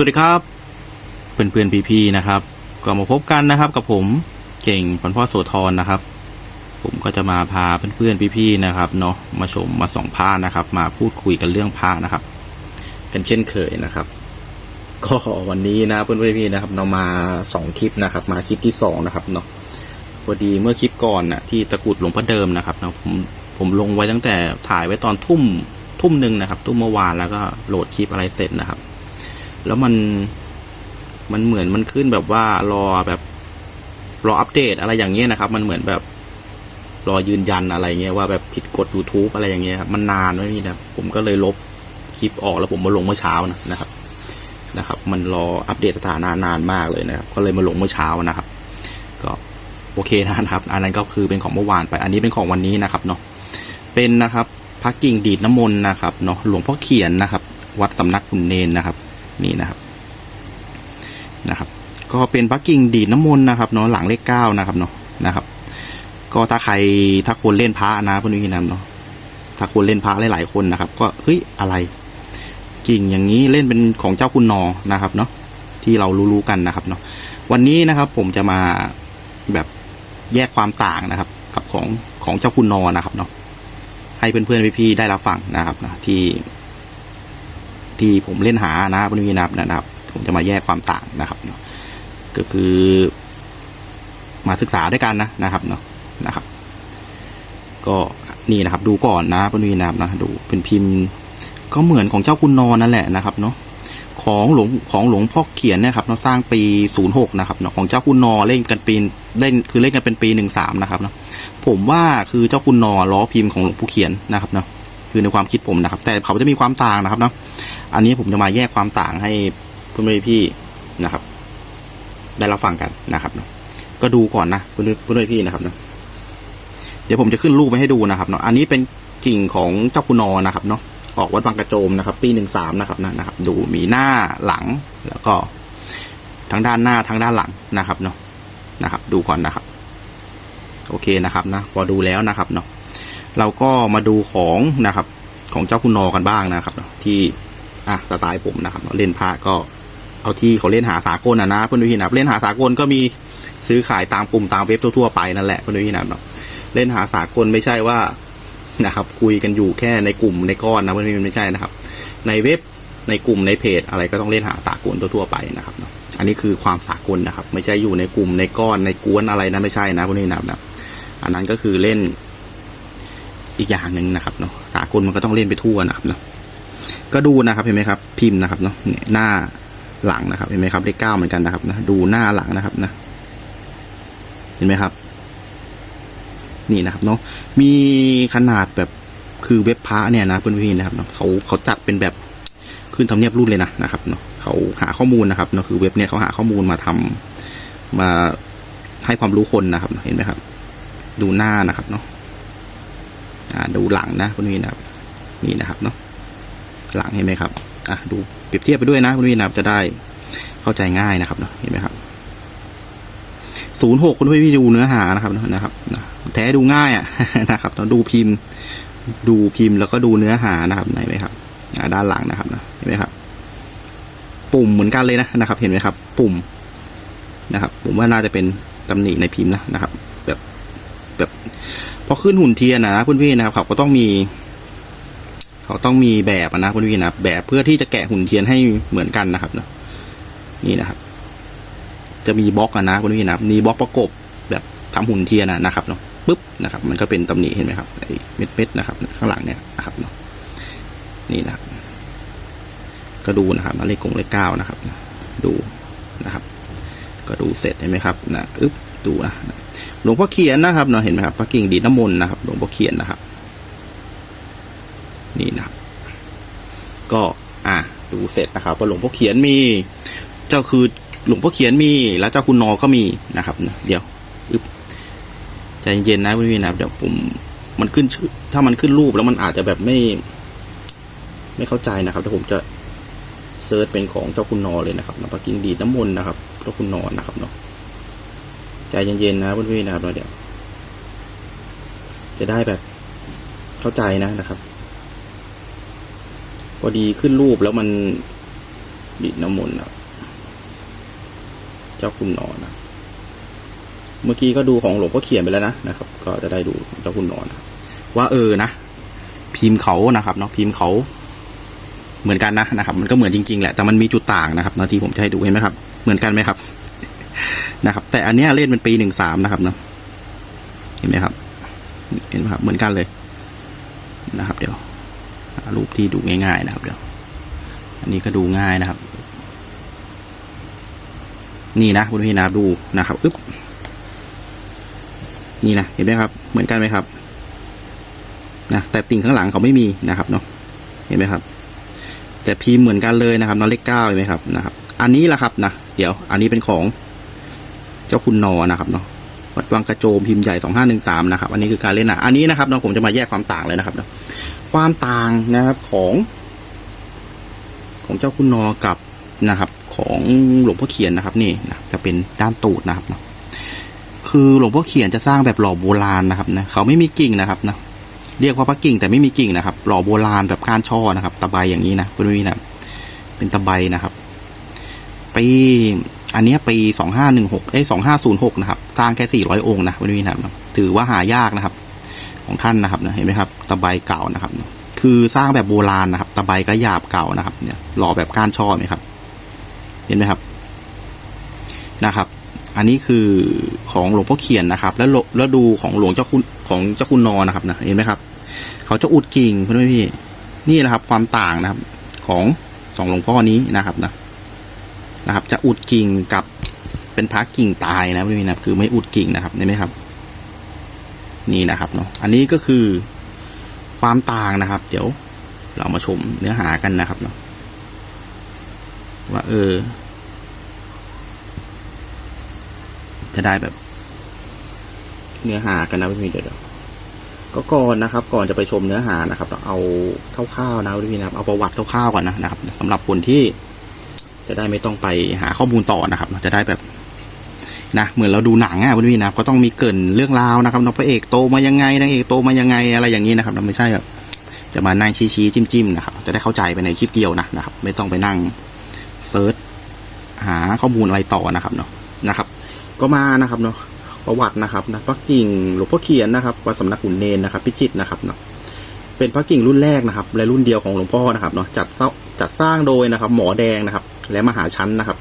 สวัสดีครับเพื่อนเพื่อนๆพี่ๆนะครับ ก็มาพบกันนะครับ กับผมเก่งพันพ่อโสธรนะครับ ผมก็จะมาพาเพื่อนๆพี่ๆนะครับเนาะมาชมมาส่องผ้านะครับ มาพูดคุยกันเรื่องผ้านะครับ กันเช่นเคยนะครับ ก็วันนี้นะเพื่อนๆพี่ๆนะครับ เรามาสองคลิปนะครับ มาคลิปที่สองนะครับเนาะพอดีเมื่อคลิปก่อนน่ะที่ตะกุดหลวงพ่อเดิมนะครับเนาะผมผมลงไว้ตั้งแต่ถ่ายไว้ตอนทุ่มทุ่มหนึ่งนะครับ ทุ่มเมื่อวานแล้วก็โหลดคลิปอะไรเสร็จนะครับ แล้วมันมันเหมือนมันขึ้นแบบว่ารอแบบรออัปเดตอะไรอย่างเงี้ยนะครับ มันเหมือนแบบรอยืนยันอะไรเงี้ยว่าแบบผิดกฎ YouTube อะไรอย่างเงี้ยครับมันนานไม่มีนะผมก็เลยลบคลิปออกแล้วผมมาลงเมื่อเช้านะนะครับนะครับ มันรออัปเดตสถานะนานมากเลยนะครับ ก็เลยมาลงเมื่อเช้านะครับ ก็โอเคนะครับ อันนั้นก็คือเป็นของเมื่อวานไป อันนี้เป็นของวันนี้นะครับเนาะเป็นนะครับพระกิ่งดีดน้ำมนต์นะครับเนาะหลวงพ่อเขียนนะครับ วัดสำนักขุนเนนนะครับ นี่นะครับนะครับก็เป็นพระกิ่งดีดน้ำมนต์นะครับเนาะหลังเลขเก้านะครับเนาะนะครับ ก็ถ้าใครถ้าคนเล่นพระนะพวกนี้นะเนาะถ้าคนเล่นพระหลายๆคนนะครับ ก็เฮ้ยอะไร กิ่งอย่างนี้เล่นเป็นของเจ้าคุณนอนะครับเนาะที่เรารู้ๆกันนะครับเนาะวันนี้นะครับผมจะมาแบบแยกความต่างนะครับ กับของของเจ้าคุณนอนะครับเนาะให้เพื่อนๆพี่ๆได้รับฟังนะครับนะที่ ที่ผมเล่นหานะพวกนี้นะครับนะครับ ผมจะมาแยกความต่างนะครับเนาะก็คือ มาศึกษาด้วยกันนะนะครับเนาะนะครับ ก็นี่นะครับ ดูก่อนนะพวกนี้นะครับนะดูเป็นพิมพ์ ก็เหมือนของเจ้าคุณนอนนั่นแหละนะครับเนาะของหลวงของหลวงพ่อเขียนนี่ยครับเนาะสร้างปี 06 นะครับเนาะของเจ้าคุณนอเล่นกันปีเล่นคือเล่นกันเป็นปี 13 นะครับเนาะผมว่าคือเจ้าคุณนอล้อพิมพ์ของหลวงปู่เขียนนะครับเนาะ คือในความคิดผมนะครับ แต่เขาจะมีความต่างนะครับเนาะอันนี้ผมจะมาแยกความต่างให้เพื่อนๆพี่ๆนะครับ ได้รับฟังกันนะครับเนาะก็ดูก่อนนะเพื่อนๆเพื่อนๆพี่นะครับเนาะเดี๋ยวผมจะขึ้นรูปไว้ให้ดูนะครับเนาะอันนี้เป็นกิ่งของเจ้าคุณนอนะครับเนาะออกวัดบางกระโจมนะครับ ปีหนึ่งสามนะครับนะนะครับ ดูมีหน้าหลังแล้วก็ทั้งด้านหน้าทั้งด้านหลังนะครับเนาะนะครับ ดูก่อนนะครับ โอเคนะครับนะพอดูแล้วนะครับเนาะ เราก็มาดูของนะครับ ของเจ้าคุณนอกันบ้างนะครับ ที่อะสไตล์ผมนะครับเล่นพระก็เอาที่เขาเล่นหาสากลนะนะเพื่อนพี่นะครับเล่นหาสากลก็มีซื้อขายตามกลุ่มตามเว็บทั่วๆไปนั่นแหละเพื่อนพี่นะครับเนาะเล่นหาสากลไม่ใช่ว่านะครับ คุยกันอยู่แค่ในกลุ่มในก้อนนะไม่ไม่ใช่นะครับ ในเว็บในกลุ่มในเพจอะไรก็ต้องเล่นหาสากลทั่วๆไปนะครับเนาะอันนี้คือความสากลนะครับ ไม่ใช่อยู่ในกลุ่มในก้อนในกวนอะไรนะไม่ใช่นะพวกนี้นะครับนะอันนั้นก็คือเล่น อีกอย่างหนึ่งนะครับเนาะสากลมันก็ต้องเล่นไปทั่วนะครับเนาะก็ดูนะครับเห็นไหมครับ พิมพ์นะครับเนาะหน้าหลังนะครับเห็นไหมครับเลขเก้าเหมือนกันนะครับนะดูหน้าหลังนะครับนะ เห็นไหมครับ นี่นะครับเนาะมีขนาดแบบคือเว็บพระเนี่ยนะเพื่อนพี่นะครับเนาะเขาเขาจัดเป็นแบบขึ้นทำเนียบรุ่นเลยนะนะครับเนาะเขาหาข้อมูลนะครับเนาะคือเว็บเนี่ยเขาหาข้อมูลมาทำมาให้ความรู้คนนะครับ เห็นไหมครับ ดูหน้านะครับเนาะ ดูหลังนะเพื่อนพี่นะครับนี่นะครับเนาะหลังเห็นไหมครับอะดูเปรียบเทียบไปด้วยนะเพื่อนพี่นะครับจะได้เข้าใจง่ายนะครับเนาะเห็นไหมครับศูนย์หกคุณพี่ดูเนื้อหานะครับนะครับนะแท้ดูง่ายอะนะครับต้องดูพิมพ์ ดูพิมพ์แล้วก็ดูเนื้อหานะครับไหนไหมครับอ่าด้านหลังนะครับนะเห็นไหมครับ ปุ่มเหมือนกันเลยนะนะครับ เห็นไหมครับ ปุ่มนะครับ ผมว่าน่าจะเป็นตำหนิในพิมพ์นะนะครับ แบบแบบ พอขึ้นหุ่นเทียนนะเพื่อนพี่นะครับเขาก็ต้องมี เขาต้องมีแบบนะเพื่อนพี่นะแบบเพื่อที่จะแกะหุ่นเทียนให้เหมือนกันนะครับนะนี่นะครับ จะมีบล็อกนะเพื่อนพี่นะมีบล็อกประกบแบบทำหุ่นเทียนนะครับเนาะปุ๊บนะครับ มันก็เป็นตำหนิเห็นไหมครับไอ้เม็ดเม็ดๆนะครับ ข้างหลังเนี่ยนะครับเนาะนี่นะครับ ก็ดูนะครับเลขกงเลขเก้านะครับ ดูนะครับ ก็ดูเสร็จเห็นไหมครับนะอึ๊บ ดูนะหลวงพ่อเขียนนะครับเนาะเห็นไหมครับพระกิ่งดีน้ำมนต์นะครับ หลวงพ่อเขียนนะครับ นี่นะครับ ก็อะดูเสร็จนะครับว่าหลวงพ่อเขียนมี เจ้าคือหลวงพ่อเขียนมี แล้วเจ้าคุณนอก็มีนะครับเดี๋ยวอึบใจเย็นๆนะพี่ๆนะครับเดี๋ยวผมมันขึ้นถ้ามันขึ้นรูปแล้วมันอาจจะแบบไม่ ไม่เข้าใจนะครับเดี๋ยวผมจะเซิร์ชเป็นของเจ้าคุณนอเลยนะครับนะปักกิ่งดีน้ำมนต์นะครับเจ้าคุณนอนะครับเนาะ ใจเย็นๆนะเพื่อนๆนะครับแล้วเดี๋ยวจะได้แบบเข้าใจนะนะครับพอดีขึ้นรูปแล้วมันดินน้ำมนต์นะเจ้าคุณนอนนะเมื่อกี้ก็ดูของหลวงพ่อเขียนไปแล้วนะนะครับ ก็จะได้ดูเจ้าคุณนอนนะว่าเออนะพิมพ์เขานะครับเนาะพิมพ์เขา เหมือนกันนะนะครับ มันก็เหมือนจริงๆแหละแต่มันมีจุดต่างนะครับนาะที่ผมจะให้ดูเห็นไหมครับ เหมือนกันไหมครับ นะครับ แต่อันเนี้ยเล่นเป็นปีหนึ่งสามนะครับเนาะเห็นไหมครับ เห็นไหมครับ เหมือนกันเลยนะครับ เดี๋ยวรูปที่ดูง่ายๆนะครับ เดี๋ยว อันนี้ก็ดูง่ายนะครับ นี่นะคุณพี่นาดูนะครับอึ๊บนี่นะเห็นไหมครับ เหมือนกันไหมครับนะแต่ติ่งข้างหลังเขาไม่มีนะครับเนาะเห็นไหมครับ แต่พิมพ์เหมือนกันเลยนะครับน้องเลขเก้าเห็นไหมครับนะครับ อันนี้แหละครับนะเดี๋ยว อันนี้เป็นของ เจ้าคุณนอนะครับเนาะวัดวังกระโจมพิมพ์ใหญ่สองห้าหนึ่งสามนะครับอันนี้คือการเล่นหนาอันนี้นะครับเนาะผมจะมาแยกความต่างเลยนะครับเนาะความต่างนะครับของ ของเจ้าคุณนอกับนะครับ ของหลวงพ่อเขียนนะครับ นี่นะจะเป็นด้านตูดนะครับเนาะคือหลวงพ่อเขียนจะสร้างแบบหล่อโบราณนะครับนะเขาไม่มีกิ่งนะครับนะเรียกว่าพระกิ่งแต่ไม่มีกิ่งนะครับ หล่อโบราณแบบก้านช่อนะครับ ตะไบอย่างนี้นะเป็นวินะเป็นตะไบนะครับปี อันนี้ปีสองห้าหนึ่งหกเอ้สองห้าศูนย์หกนะครับ สร้างแค่สี่ร้อยองค์นะเป็นวินะครับ ถือว่าหายากนะครับ ของท่านนะครับนะเห็นไหมครับตะไบเก่านะครับ คือสร้างแบบโบราณนะครับ ตะไบก็หยาบเก่านะครับ เนี่ยหล่อแบบก้านช่อไหมครับ เห็นไหมครับนะครับ อันนี้คือของหลวงพ่อเขียนนะครับ แล้วแล้วดูของหลวงเจ้าคุณของเจ้าคุณนอนะครับนะเห็นไหมครับ เขาจะอุดกิ่งเพื่อนพี่นี่แหละครับ ความต่างนะครับ ของสองหลวงพ่อนี้นะครับนะ นะครับ จะอุดกิ่งกับเป็นพระกิ่งตายนะเพื่อนพี่นะคือไม่อุดกิ่งนะครับเห็นไหมครับ นี่นะครับเนาะอันนี้ก็คือความต่างนะครับ เดี๋ยวเรามาชมเนื้อหากันนะครับเนาะว่าเออ จะได้แบบ เนื้อหากันนะพี่เดี๋ยวก็ก่อนนะครับ ก่อนจะไปชมเนื้อหานะครับ เราเอาคร่าวๆนะพี่นะครับเอาประวัติคร่าวๆก่อนนะนะครับสำหรับคนที่ จะได้ไม่ต้องไปหาข้อมูลต่อนะครับจะได้แบบนะเหมือนเราดูหนังอะพี่นะก็ต้องมีเกินเรื่องราวนะครับน้องพระเอกโตมายังไงนางเอกโตมายังไงอะไรอย่างนี้นะครับเราไม่ใช่แบบจะมานั่งชี้ๆจิ้มๆนะครับจะได้เข้าใจไปในคลิปเดียวนะนะครับ ไม่ต้องไปนั่งเซิร์ชหาข้อมูลอะไรต่อนะครับเนาะนะครับ ก็มานะครับเนาะประวัตินะครับนะพระกิ่งหลวงพ่อเขียนนะครับวัดสำนักขุนเนนนะครับ พิจิตรนะครับเนาะเป็นพระกิ่งรุ่นแรกนะครับ และรุ่นเดียวของหลวงพ่อนะครับเนาะจัดจัดสร้างโดยนะครับ หมอแดงนะครับ และมหาชั้นนะครับ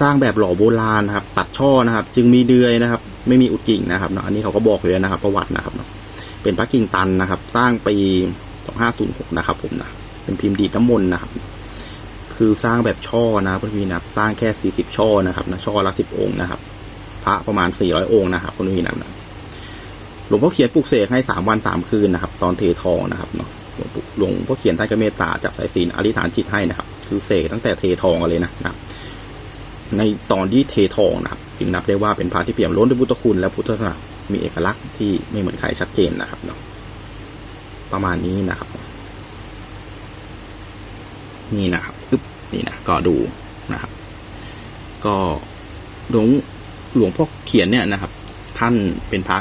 สร้างแบบหล่อโบราณนะครับ ตัดช่อนะครับ จึงมีเดือยนะครับ ไม่มีอุดกิ่งนะครับเนาะอันนี้เขาก็บอกอยู่แล้วนะครับ ประวัตินะครับเนาะเป็นพระกิ่งตันนะครับ สร้างปี 2506 นะครับ ผมนะเป็นพิมพ์ดีดน้ำมนต์นะครับ คือสร้างแบบช่อนะพระพีนะครับสร้างแค่ 40 ช่อนะครับนะช่อละ10 องค์นะครับ พระประมาณ 400 องค์นะครับคุณพี่นะหลวงพ่อเขียนปลุกเสกให้ 3 วัน 3 คืนนะครับ ตอนเททองนะครับเนาะหลวงปู่หลวงพ่อเขียนท่านก็เมตตาจับสายศีลอธิษฐานจิตให้นะครับคือเสกตั้งแต่เททองกันเลยนะนะครับ ในตอนที่เททองนะครับ จึงนับได้ว่าเป็นพระที่เปี่ยมล้นด้วยพุทธคุณและพุทธศาสนามีเอกลักษณ์ที่ไม่เหมือนใครชัดเจนนะครับเนาะประมาณนี้นะครับ นี่นะครับอึ๊บนี่นะก็ดูนะครับ ก็หลวงหลวงพ่อเขียนเนี่ยนะครับ ท่านเป็นพระ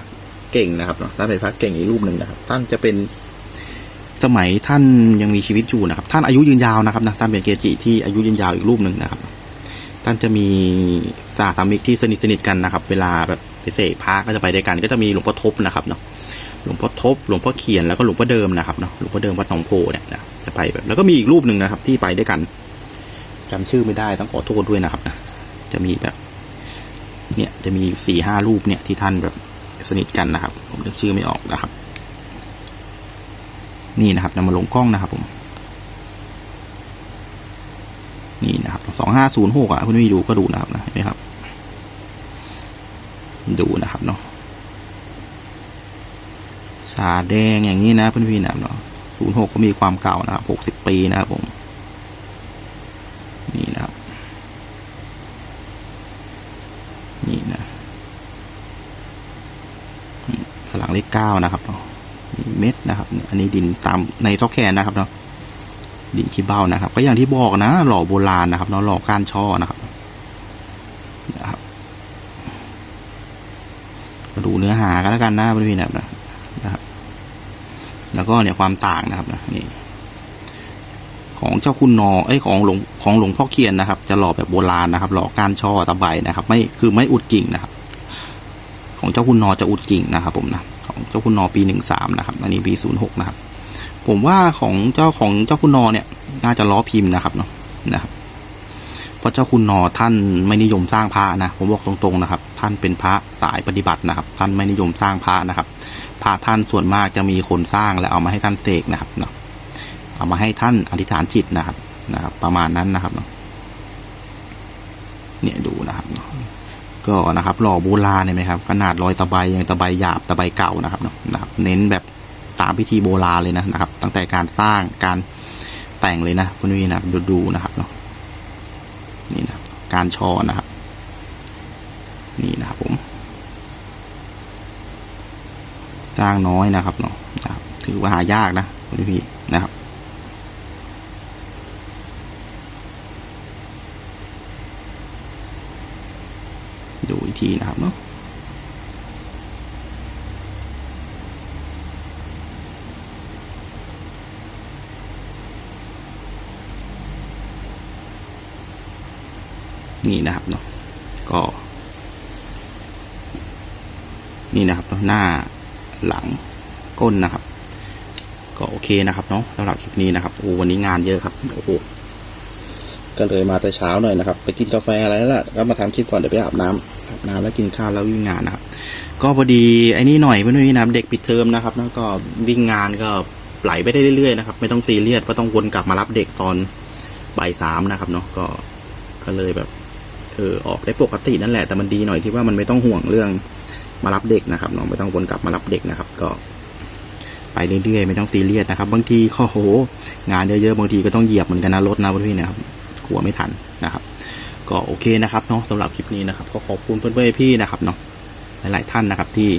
เก่งนะครับเนาะท่านเป็นพระเก่งอีกรูปหนึ่งนะครับ ท่านจะเป็น สมัยท่านยังมีชีวิตอยู่นะครับ ท่านอายุยืนยาวนะครับนะท่านเป็นเกจิที่อายุยืนยาวอีกรูปหนึ่งนะครับ ท่านจะมีสาธามิกที่สนิทสนิทกันนะครับ เวลาแบบไปเสกพระก็จะไปด้วยกัน ก็จะมีหลวงพ่อทบนะครับเนาะหลวงพ่อทบหลวงพ่อเขียนแล้วก็หลวงพ่อเดิมนะครับเนาะหลวงพ่อเดิมวัดหนองโพเนี่ยนะจะไปแบบ แล้วก็มีอีกรูปหนึ่งนะครับ ที่ไปด้วยกันจำชื่อไม่ได้ต้องขอโทษด้วยนะครับ จะมีแบบ เนี่ยจะมีสี่ห้ารูปเนี่ยที่ท่านแบบสนิทกันนะครับ ผมนึกชื่อไม่ออกนะครับ นี่นะครับนำมาลงกล้องนะครับผมนี่นะครับสองห้าศูนย์หกอะคุณไม่ดูก็ดูนะครับนะเห็นไหมครับ ดูนะครับเนาะสาแดงอย่างนี้นะเพื่อนพี่นะครับเนาะศูนย์หกก็มีความเก่านะครับหกสิบปีนะครับผม นี่นะครับ นี่นะอืมกำลังเลขเก้านะครับเนาะ เม็ดนะครับ อันนี้ดินตามในซอกแคนนะครับเนาะดินขี้เบ้านะครับ ก็อย่างที่บอกนะ หล่อโบราณนะครับเนาะหล่อก้านช่อนะครับนะครับก็ดูเนื้อหากันแล้วกันนะพี่นะครับนะนะครับ แล้วก็เนี่ยความต่างนะครับนะนี่ของเจ้าคุณนอไอของหลวงของหลวงพ่อเคียนนะครับ จะหล่อแบบโบราณนะครับ หล่อก้านช่อตะไบนะครับ ไม่คือไม่อุดกิ่งนะครับ ของเจ้าคุณนอจะอุดกิ่งนะครับ ผมนะ ของเจ้าคุณนอปีหนึ่งสามนะครับ อันนี้ปีศูนย์หกนะครับ ผมว่าของเจ้าของเจ้าคุณนอเนี่ย น่าจะล้อพิมพ์นะครับเนาะนะครับเพราะเจ้าคุณนอท่านไม่นิยมสร้างพระนะผมบอกตรงๆนะครับ ท่านเป็นพระสายปฏิบัตินะครับ ท่านไม่นิยมสร้างพระนะครับพระท่านส่วนมากจะมีคนสร้างและเอามาให้ท่านเสกนะครับเนาะเอามาให้ท่านอธิษฐานจิตนะครับนะครับ ประมาณนั้นนะครับเนาะเนี่ยดูนะครับเนาะ ก็นะครับหล่อโบราณเห็นไหมครับ ขนาดรอยตะไบยังตะไบหยาบตะไบเก่านะครับเนาะครับ เน้นแบบตามพิธีโบราณเลยนะนะครับ ตั้งแต่การสร้างการแต่งเลยนะคุณวีนะครับดูดูนะครับเนาะนี่นะการชอนะครับ นี่นะครับผมสร้างน้อยนะครับเนาะถือว่าหายากนะคุณพี่นะครับ ดูอีกทีนะครับเนาะนี่นะครับเนาะก็ นี่นะครับหน้าหลังก้นนะครับ ก็โอเคนะครับเนาะสำหรับคลิปนี้นะครับโอ้วันนี้งานเยอะครับโอ้โหก็เลยมาแต่เช้าหน่อยนะครับ ไปกินกาแฟอะไรแล้วล่ะก็มาทำคลิปก่อนเดี๋ยวไปอาบน้ำ น้ำแล้วกินข้าวแล้ววิ่งงานนะครับก็พอดีไอ้นี่หน่อยเพื่อนๆนะเด็กปิดเทอมนะครับ แล้วก็วิ่งงานก็ไหลไปได้เรื่อยๆนะครับ ไม่ต้องซีเรียสว่าต้องวนกลับมารับเด็กตอนบ่ายสามนะครับเนาะก็ก็เลยแบบเออออกได้ปกตินั่นแหละแต่มันดีหน่อยที่ว่ามันไม่ต้องห่วงเรื่องมารับเด็กนะครับเนาะไม่ต้องวนกลับมารับเด็กนะครับ ก็ไปเรื่อยๆ ไม่ต้องซีเรียสนะครับ บางทีก็โห งานเยอะๆบางทีก็ต้องเหยียบเหมือนกันนะรถนะพี่นะครับกลัวไม่ทันนะครับ ก็โอเคนะครับเนาะสำหรับคลิปนี้นะครับ ก็ขอบคุณเพื่อนๆพี่นะครับเนาะหลายๆท่านนะครับที่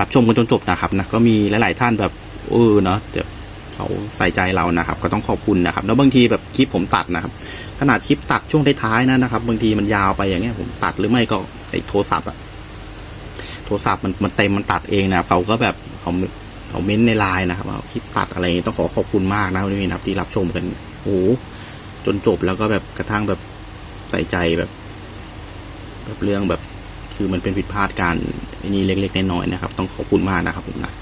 รับชมกันจนจบนะครับนะก็มีหลายๆท่านแบบเออเนาะเดี๋ยวเขาใส่ใจเรานะครับ ก็ต้องขอบคุณนะครับแล้วบางทีแบบคลิปผมตัดนะครับ ขนาดคลิปตัดช่วงท้ายๆนะนะครับบางทีมันยาวไปอย่างเงี้ยผมตัดหรือไม่ก็ไอ้โทรศัพท์อะโทรศัพท์มันมันเต็มมันตัดเองนะเขาก็แบบเขาเขาเม้นในไลน์นะครับว่าคลิปตัดอะไรอย่างงี้ต้องขอขอบคุณมากนะพี่นะครับที่รับชมกันโอ้โหจนจบแล้วก็แบบกระทั่งแบบ ใส่ใจแบบแบบเรื่องแบบคือมันเป็นผิดพลาดการนี่เล็กๆน้อยๆนะครับ ต้องขอบคุณมากนะครับผมนะ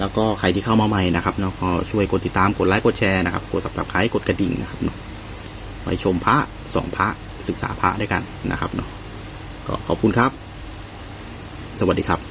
แล้วก็ใครที่เข้ามาใหม่นะครับเนาะก็ช่วยกดติดตามกดไลค์กดแชร์นะครับกดสับสไครต์กดกระดิ่งนะครับเนาะไปชมพระสองพระศึกษาพระด้วยกันนะครับเนาะก็ขอบคุณครับ สวัสดีครับ